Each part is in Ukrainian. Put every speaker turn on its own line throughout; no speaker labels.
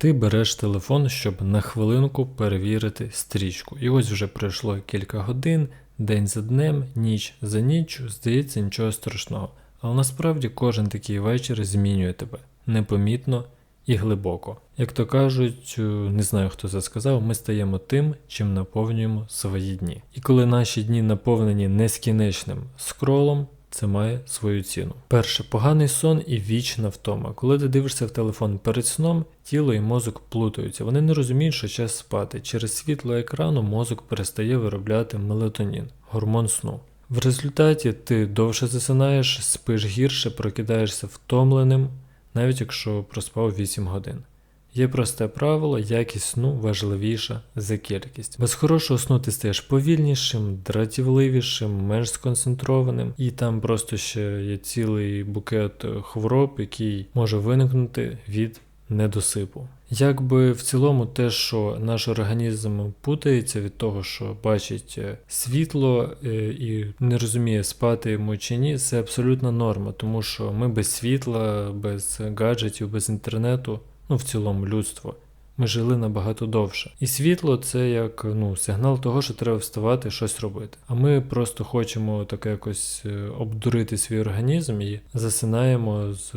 Ти береш телефон, щоб на хвилинку перевірити стрічку. І ось вже пройшло кілька годин, день за днем, ніч за ніччю, здається, нічого страшного. Але насправді кожен такий вечір змінює тебе непомітно і глибоко. Як то кажуть, е, не знаю хто це сказав, ми стаємо тим, чим наповнюємо свої дні. І коли наші дні наповнені нескінченним скролом, це має свою ціну. Перше, поганий сон і вічна втома. Коли ти дивишся в телефон перед сном, тіло і мозок плутаються. Вони не розуміють, що час спати. Через світло екрану мозок перестає виробляти мелатонін, гормон сну. В результаті ти довше засинаєш, спиш гірше, прокидаєшся втомленим, навіть якщо проспав 8 годин. Є просте правило, якість сну важливіша за кількість. Без хорошого сну ти стаєш повільнішим, дратівливішим, менш сконцентрованим, і там просто ще є цілий букет хвороб, який може виникнути від недосипу. Якби в цілому те, що наш організм путається від того, що бачить е, світло е, і не розуміє, спати йому чи ні, це абсолютна норма, тому що ми без світла, без гаджетів, без інтернету, ну в цілому людство. Ми жили набагато довше. І світло це як ну, сигнал того, що треба вставати, щось робити. А ми просто хочемо так якось е, обдурити свій організм і засинаємо з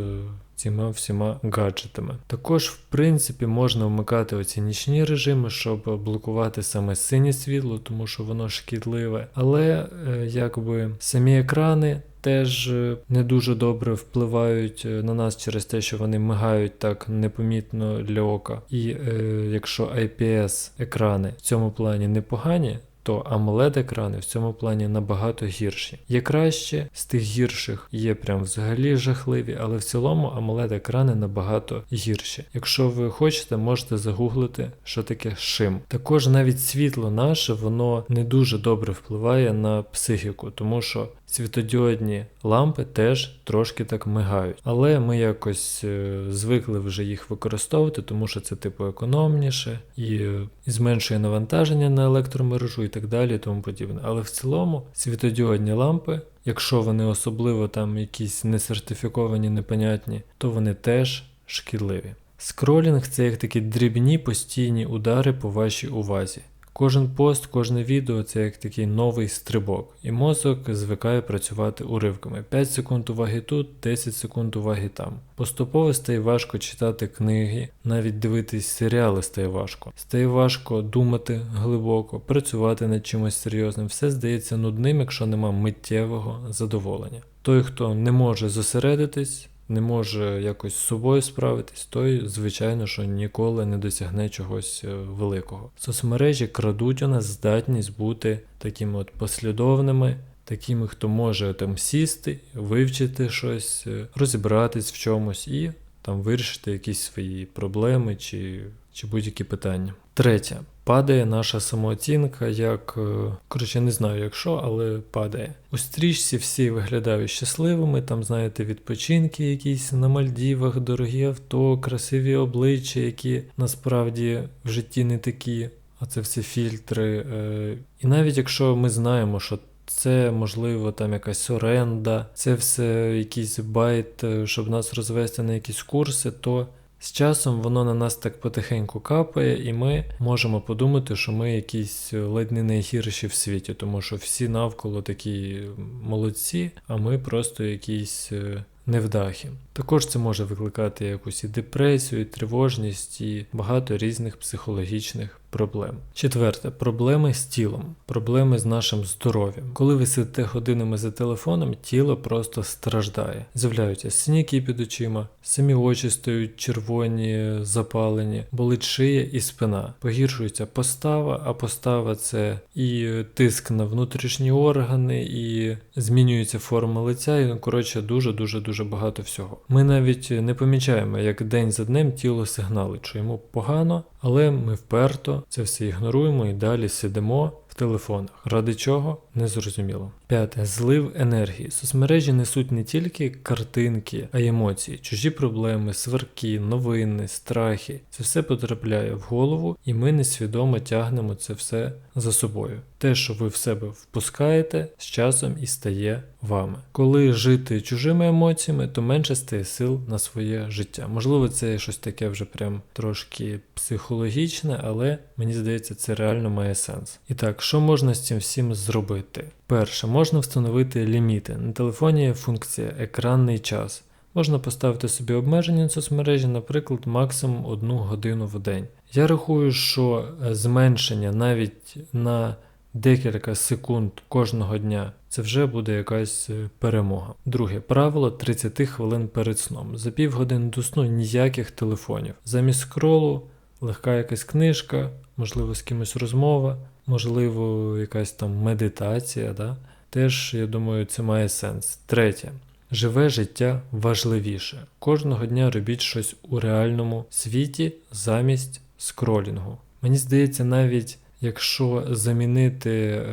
цими всіма гаджетами. Також, в принципі, можна вмикати оці нічні режими, щоб блокувати саме синє світло, тому що воно шкідливе. Але е, якби самі екрани. Теж е, не дуже добре впливають е, на нас через те, що вони мигають так непомітно для ока. І е, якщо IPS екрани в цьому плані непогані, то amoled екрани в цьому плані набагато гірші. Є краще, з тих гірших є прям взагалі жахливі, але в цілому amoled екрани набагато гірші. Якщо ви хочете, можете загуглити, що таке шим. Також навіть світло наше, воно не дуже добре впливає на психіку, тому що світодіодні лампи теж трошки так мигають. Але ми якось е, звикли вже їх використовувати, тому що це типу економніше е, і зменшує навантаження на електромережу і так далі, і тому подібне. Але в цілому світодіодні лампи. Якщо вони особливо там якісь несертифіковані, непонятні, то вони теж шкідливі. Скролінг це як такі дрібні постійні удари по вашій увазі. Кожен пост, кожне відео це як такий новий стрибок, і мозок звикає працювати уривками. 5 секунд уваги тут, 10 секунд уваги там. Поступово стає важко читати книги, навіть дивитись серіали стає важко. Стає важко думати глибоко, працювати над чимось серйозним. Все здається нудним, якщо нема миттєвого задоволення. Той, хто не може зосередитись, не може якось з собою справитись, той, звичайно, що ніколи не досягне чогось е, великого. Соцмережі крадуть у нас здатність бути такими от послідовними, такими, хто може там сісти, вивчити щось, е, розібратись в чомусь і там вирішити якісь свої проблеми чи, чи будь-які питання. Третє. Падає наша самооцінка, як. е, Коротше, не знаю якщо, але падає. У стрічці всі виглядають щасливими, там, знаєте, відпочинки якісь на Мальдівах, дорогі авто, красиві обличчя, які насправді в житті не такі, а це всі фільтри. е, І навіть якщо ми знаємо, що це можливо там якась оренда, це все якийсь байт, е, щоб нас розвести на якісь курси, то з часом воно на нас так потихеньку капає, і ми можемо подумати, що ми якісь ледь не найгірші в світі, тому що всі навколо такі молодці, а ми просто якісь е, невдахи. Також це може викликати якусь і депресію, і тривожність, і багато різних психологічних проблем. Четверте, проблеми з тілом, проблеми з нашим здоров'ям. Коли ви сидите годинами за телефоном, тіло просто страждає. З'являються синяки під очима, самі очі стають червоні, запалені, болить шия і спина. Погіршується постава, а постава це і тиск на внутрішні органи, і змінюється форма лиця, і ну, коротше дуже дуже дуже багато всього. Ми навіть не помічаємо, як день за днем тіло сигналить, що йому погано, але ми вперто це все ігноруємо і далі сидимо в телефонах. Ради чого? Незрозуміло. П'яте. Злив енергії. Соцмережі несуть не тільки картинки, а й емоції, чужі проблеми, сварки, новини, страхи. Це все потрапляє в голову, і ми несвідомо тягнемо це все за собою. Те, що ви в себе впускаєте, з часом і стає вами. Коли жити чужими емоціями, то менше стає сил на своє життя. Можливо, це щось таке вже прям трошки психологічне, але мені здається, це реально має сенс. І так, що можна з цим всім зробити? Перше, можна встановити ліміти. На телефоні є функція екранний час. Можна поставити собі обмеження на соцмережі, наприклад, максимум одну годину в день. Я рахую, що е, зменшення навіть на декілька секунд кожного дня це вже буде якась е, перемога. Друге правило 30 хвилин перед сном. За півгодини до сну ніяких телефонів. Замість скролу легка якась книжка, можливо, з кимось розмова, можливо, якась там медитація. Да? Теж, я думаю, це має сенс. Третє. Живе життя важливіше. Кожного дня робіть щось у реальному світі замість скролінгу. Мені здається, навіть якщо замінити е,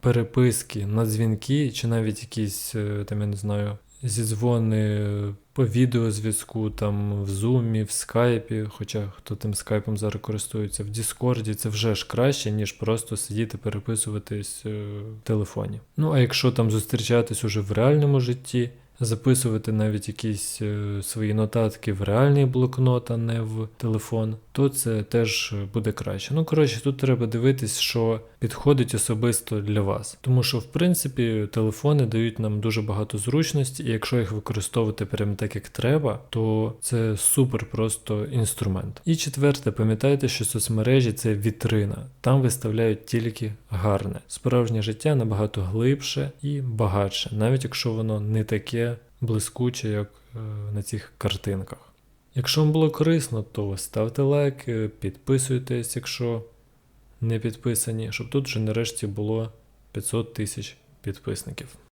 переписки на дзвінки, чи навіть якісь е, там, я не знаю, зідзвони по відеозв'язку, там в Zoom, в скайпі, хоча хто тим скайпом зараз користується, в Діскорді, це вже ж краще, ніж просто сидіти переписуватись е, в телефоні. Ну а якщо там зустрічатись уже в реальному житті, записувати навіть якісь е, свої нотатки в реальний блокнот, а не в телефон, то це теж буде краще. Ну, коротше, тут треба дивитись, що підходить особисто для вас. Тому що, в принципі, телефони дають нам дуже багато зручності, і якщо їх використовувати прямо так, як треба, то це супер просто інструмент. І четверте, пам'ятайте, що соцмережі це вітрина. Там виставляють тільки гарне. Справжнє життя набагато глибше і багатше, навіть якщо воно не таке блискуче, як е, на цих картинках. Якщо вам було корисно, то ставте лайк, підписуйтесь, якщо не підписані, щоб тут вже нарешті було 500 тисяч підписників.